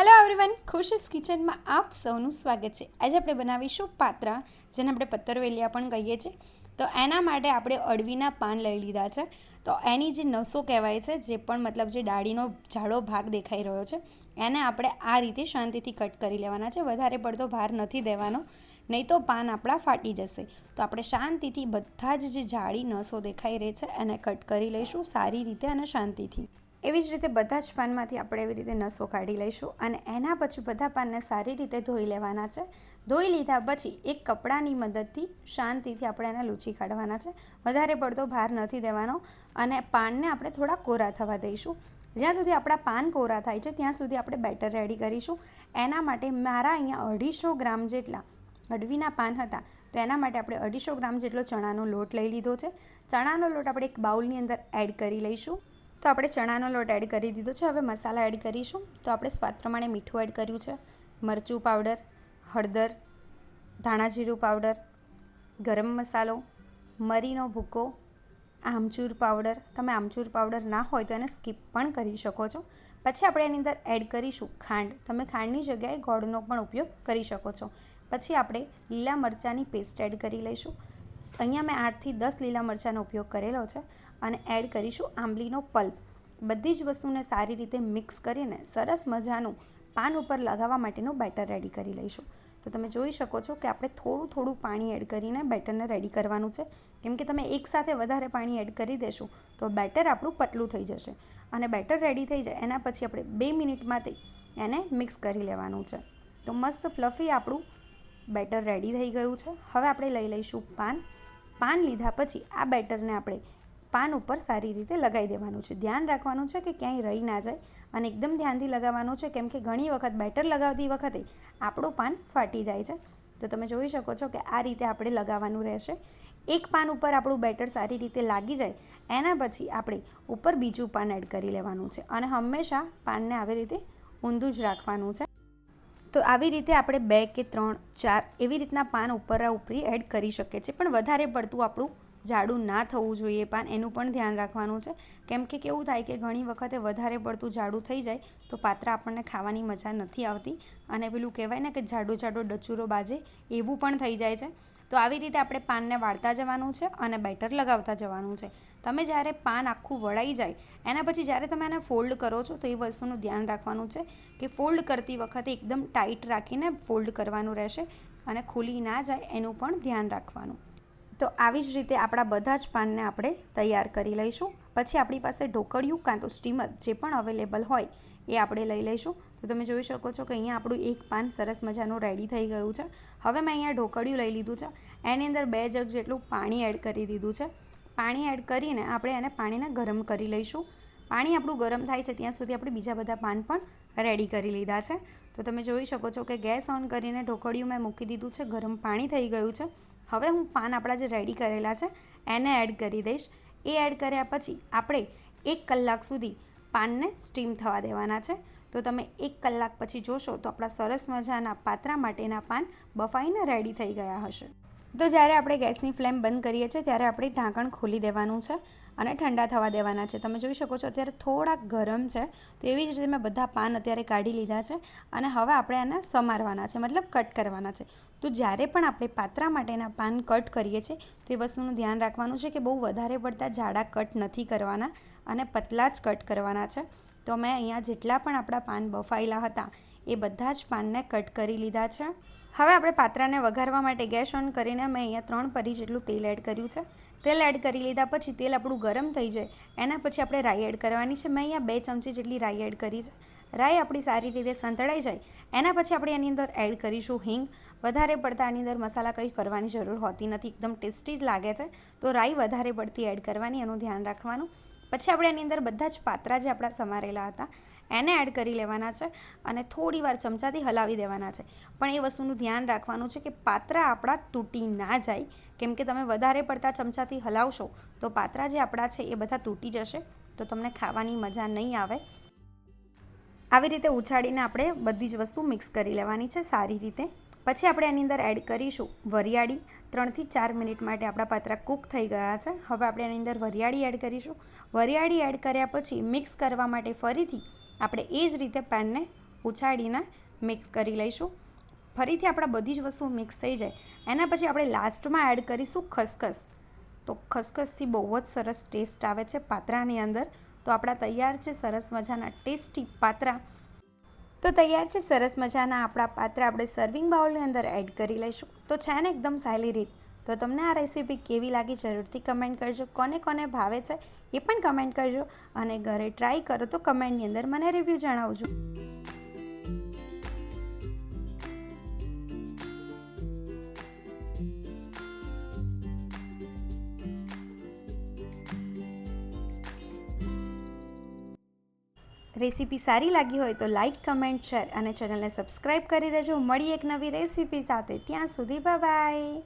Hello everyone ખુશીસ કિચનમાં આપ સૌનું સ્વાગત છે. આજે આપણે બનાવીશું પાત્રા, જેને આપણે પત્તરવેલિયા પણ કહીએ છીએ. તો એના માટે આપણે અળવીના પાન લઈ લીધા છે. તો એની જે નસો કહેવાય છે, જે પણ મતલબ જે ડાળીનો જાડો ભાગ દેખાઈ રહ્યો છે, એને આપણે આ રીતે શાંતિથી કટ કરી લેવાના છે. વધારે પડતો ભાર નથી દેવાનો, નહીં તો પાન આપણા ફાટી જશે. તો આપણે શાંતિથી બધા જ જે જાડી નસો દેખાઈ રહી છે, એને કટ કરી લઈશું સારી રીતે અને શાંતિથી. એવી જ રીતે બધા જ પાનમાંથી આપણે એવી રીતે નસો કાઢી લઈશું અને એના પછી બધા પાનને સારી રીતે ધોઈ લેવાના છે. ધોઈ લીધા પછી એક કપડાની મદદથી શાંતિથી આપણે એને લૂછી કાઢવાના છે. વધારે પડતો ભાર નથી દેવાનો અને પાનને આપણે થોડા કોરા થવા દઈશું. જ્યાં સુધી આપણા પાન કોરા થાય છે, ત્યાં સુધી આપણે બેટર રેડી કરીશું. એના માટે મારા અહીંયા અઢીસો ગ્રામ જેટલા અડવીના પાન હતા, તો એના માટે આપણે અઢીસો ગ્રામ જેટલો ચણાનો લોટ લઈ લીધો છે. ચણાનો લોટ આપણે એક બાઉલની અંદર એડ કરી લઈશું. તો આપણે ચણાનો લોટ એડ કરી દીધો છે. હવે મસાલા એડ કરીશું. તો આપણે સ્વાદ પ્રમાણે મીઠું એડ કર્યું છે. મરચું પાવડર હળદર, ધાણા જીરું પાવડર ગરમ મસાલો, મરીનો ભૂકો, આમચૂર પાવડર તમે આમચૂર પાવડર ના હોય તો એને સ્કીપ પણ કરી શકો છો. પછી આપણે એની અંદર એડ કરીશું ખાંડ. તમે ખાંડની જગ્યાએ ગોળનો પણ ઉપયોગ કરી શકો છો. પછી આપણે લીલા મરચાંની પેસ્ટ એડ કરી લઈશું. અહીંયા મેં આઠથી દસ લીલા મરચાંનો ઉપયોગ કરેલો છે અને એડ કરીશું આંબલીનો પલ્પ. બધી જ વસ્તુને સારી રીતે મિક્સ કરીને સરસ મજાનું પાન ઉપર લગાવવા માટેનું બેટર રેડી કરી લઈશું. તો તમે જોઈ શકો છો કે આપણે થોડું થોડું પાણી એડ કરીને બેટરને રેડી કરવાનું છે. કેમ કે તમે એકસાથે વધારે પાણી એડ કરી દેશો તો બેટર આપણું પતલું થઈ જશે અને બેટર રેડી થઈ જાય એના પછી આપણે બે મિનિટમાંથી એને મિક્સ કરી લેવાનું છે. તો મસ્ત ફ્લફી આપણું બેટર રેડી થઈ ગયું છે. હવે આપણે લઈ લઈશું પાન. પાન લીધા પછી આ બેટરને આપણે પાન ઉપર સારી રીતે લગાવી દેવાનું છે. ધ્યાન રાખવાનું છે કે ક્યાંય રહી ના જાય અને એકદમ ધ્યાનથી લગાવવાનું છે કેમ કે ઘણી વખત બેટર લગાવતી વખતે આપણું પાન ફાટી જાય છે. તો તમે જોઈ શકો છો કે આ રીતે આપણે લગાવવાનું રહેશે. એક પાન ઉપર આપણું બેટર સારી રીતે લાગી જાય, એના પછી આપણે ઉપર બીજું પાન એડ કરી લેવાનું છે અને હંમેશા પાનને આવી રીતે ઊંધું જ રાખવાનું છે. તો આવી રીતે આપણે બે કે ત્રણ, ચાર એવી રીતના પાન ઉપર ઉપરી એડ કરી શકીએ છીએ. પણ વધારે પડતું આપણું જાડું ના થવું જોઈએ પાન, એનું પણ ધ્યાન રાખવાનું છે. કેમ કે કેવું થાય કે ઘણી વખતે વધારે પડતું જાડું થઈ જાય તો પાત્રા આપણને ખાવાની મજા નથી આવતી. અને પેલું કહેવાય ને કે જાડો જાડો ડચુરો બાજે એવું પણ થઈ જાય છે. તો આવી રીતે આપણે પાનને વાળતા જવાનું છે અને બેટર લગાવતા જવાનું છે. તમે જ્યારે પાન આખું વળાઈ જાય, એના પછી જ્યારે તમે એને ફોલ્ડ કરો છો, તો એ વસ્તુનું ધ્યાન રાખવાનું છે કે ફોલ્ડ કરતી વખતે એકદમ ટાઈટ રાખીને ફોલ્ડ કરવાનું રહેશે અને ખુલી ના જાય એનું પણ ધ્યાન રાખવાનું. તો આવી જ રીતે આપણા બધા જ પાનને આપણે તૈયાર કરી લઈશું. પછી આપણી પાસે ઢોકળિયું કાં તો સ્ટીમર જે પણ અવેલેબલ હોય, એ આપણે લઈ લઈશું. તો તમે જોઈ શકો છો કે અહીંયા આપણું એક પાન સરસ મજાનું રેડી થઈ ગયું છે. હવે મેં અહીંયા ઢોકળિયું લઈ લીધું છે. એની અંદર બે જગ જેટલું પાણી એડ કરી દીધું છે. પાણી એડ કરીને આપણે એને પાણીને ગરમ કરી લઈશું. પાણી આપણું ગરમ થાય છે ત્યાં સુધી આપણે બીજા બધા પાન પણ રેડી કરી લીધા છે. તો તમે જોઈ શકો છો કે ગેસ ઓન કરીને ઢોકળિયું મેં મૂકી દીધું છે, ગરમ પાણી થઈ ગયું છે. હવે હું પાન આપણા જે રેડી કરેલા છે, એને એડ કરી દઈશ. એ એડ કર્યા પછી આપણે એક કલાક સુધી પાનને સ્ટીમ થવા દેવાના છે. તો તમે એક કલાક પછી જોશો તો આપણા સરસ મજાના પાત્રા માટેના પાન બફાઈને રેડી થઈ ગયા હશે. તો જ્યારે આપણે ગેસની ફ્લેમ બંધ કરીએ છીએ, ત્યારે આપણે ઢાંકણ ખોલી દેવાનું છે અને ઠંડા થવા દેવાના છે. તમે જોઈ શકો છો, અત્યારે થોડાક ગરમ છે. તો એવી જ રીતે મેં બધા પાન અત્યારે કાઢી લીધા છે અને હવે આપણે એને સમારવાના છે, મતલબ કટ કરવાના છે. તો જ્યારે પણ આપણે પાત્રા માટેના પાન કટ કરીએ છીએ, તો એ વસ્તુનું ધ્યાન રાખવાનું છે કે બહુ વધારે પડતા જાડા કટ નથી કરવાના અને પતલા જ કટ કરવાના છે. તો મેં અહીંયા જેટલા પણ આપણા પાન બફાયેલા હતા, એ બધા જ પાનને કટ કરી લીધા છે. હવે આપણે પાત્રાને વઘારવા માટે ગેસ ઓન કરીને મેં અહીંયા ત્રણ પરી જેટલું તેલ એડ કર્યું છે. તેલ એડ કરી લીધા પછી તેલ આપણું ગરમ થઈ જાય, એના પછી આપણે રાઈ એડ કરવાની છે. મેં અહીંયા બે ચમચી જેટલી રાઈ એડ કરી છે. રાઈ આપણી સારી રીતે સંતળાઈ જાય, એના પછી આપણે એની અંદર એડ કરીશું હિંગ. વધારે પડતા આની અંદર મસાલા કંઈ કરવાની જરૂર હોતી નથી, એકદમ ટેસ્ટી જ લાગે છે. તો રાઈ વધારે પડતી એડ કરવાની, એનું ધ્યાન રાખવાનું. પછી આપણે એની અંદર બધા જ પાત્રા જે આપણા સમારેલા હતા, એને એડ કરી લેવાના છે અને થોડી વાર ચમચાથી હલાવી દેવાના છે. પણ એ વસ્તુનું ધ્યાન રાખવાનું છે કે પાત્રા આપણા તૂટી ના જાય. કેમ કે તમે વધારે પડતા ચમચાથી હલાવશો તો પાત્રા જે આપણા છે એ બધા તૂટી જશે. તો તમને ખાવાની મજા નહીં આવે. આવી રીતે ઉછાળીને આપણે બધી જ વસ્તુ મિક્સ કરી લેવાની છે સારી રીતે. પછી આપણે એની અંદર એડ કરીશું વરિયાળી. ત્રણથી ચાર મિનિટ માટે આપણા પાત્રા કૂક થઈ ગયા છે. હવે આપણે એની અંદર વરિયાળી એડ કરીશું. વરિયાળી એડ કર્યા પછી મિક્સ કરવા માટે ફરીથી આપણે એ જ રીતે પેનને ઉછાળીને મિક્સ કરી લઈશું. ફરીથી આપણા બધી જ વસ્તુઓ મિક્સ થઈ જાય. એના પછી આપણે લાસ્ટમાં એડ કરીશું ખસખસ. તો ખસખસથી બહુ જ સરસ ટેસ્ટ આવે છે પાત્રાની અંદર. તો આપણા તૈયાર છે સરસ મજાના ટેસ્ટી પાત્રા. તો તૈયાર છે, સરસ મજાના આપણા પાત્ર આપણે સર્વિંગ બાઉલની અંદર એડ કરી લઈશું. તો છે ને એકદમ સહેલી રીત. તો તમને આ રેસીપી કેવી લાગી જરૂરથી કમેન્ટ કરજો. કોને કોને ભાવે છે એ પણ કમેન્ટ કરજો. અને ઘરે ટ્રાય કરો તો કમેન્ટની અંદર મને રિવ્યૂ જણાવજો. રેસીપી સારી લાગી હોય તો લાઇક કમેન્ટ, શેર અને ચેનલને સબસ્ક્રાઈબ કરી દેજો. મળી એક નવી રેસીપી સાથે. ત્યાં સુધી બાય